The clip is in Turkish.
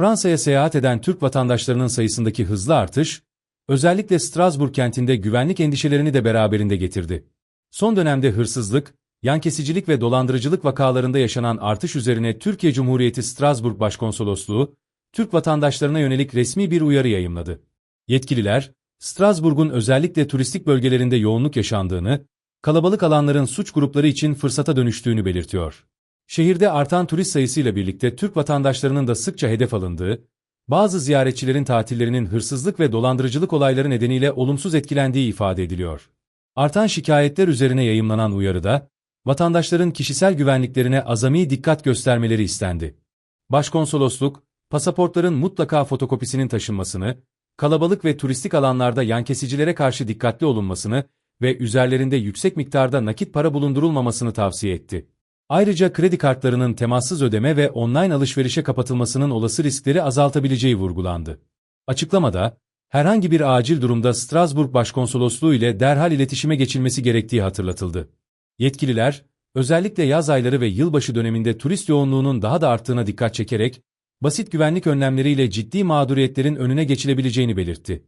Fransa'ya seyahat eden Türk vatandaşlarının sayısındaki hızlı artış, özellikle Strasbourg kentinde güvenlik endişelerini de beraberinde getirdi. Son dönemde hırsızlık, yankesicilik ve dolandırıcılık vakalarında yaşanan artış üzerine Türkiye Cumhuriyeti Strasbourg Başkonsolosluğu, Türk vatandaşlarına yönelik resmi bir uyarı yayımladı. Yetkililer, Strasbourg'un özellikle turistik bölgelerinde yoğunluk yaşandığını, kalabalık alanların suç grupları için fırsata dönüştüğünü belirtiyor. Şehirde artan turist sayısıyla birlikte Türk vatandaşlarının da sıkça hedef alındığı, bazı ziyaretçilerin tatillerinin hırsızlık ve dolandırıcılık olayları nedeniyle olumsuz etkilendiği ifade ediliyor. Artan şikayetler üzerine yayımlanan uyarıda, vatandaşların kişisel güvenliklerine azami dikkat göstermeleri istendi. Başkonsolosluk, pasaportların mutlaka fotokopisinin taşınmasını, kalabalık ve turistik alanlarda yankesicilere karşı dikkatli olunmasını ve üzerlerinde yüksek miktarda nakit para bulundurulmamasını tavsiye etti. Ayrıca kredi kartlarının temassız ödeme ve online alışverişe kapatılmasının olası riskleri azaltabileceği vurgulandı. Açıklamada, herhangi bir acil durumda Strasbourg Başkonsolosluğu ile derhal iletişime geçilmesi gerektiği hatırlatıldı. Yetkililer, özellikle yaz ayları ve yılbaşı döneminde turist yoğunluğunun daha da arttığına dikkat çekerek, basit güvenlik önlemleriyle ciddi mağduriyetlerin önüne geçilebileceğini belirtti.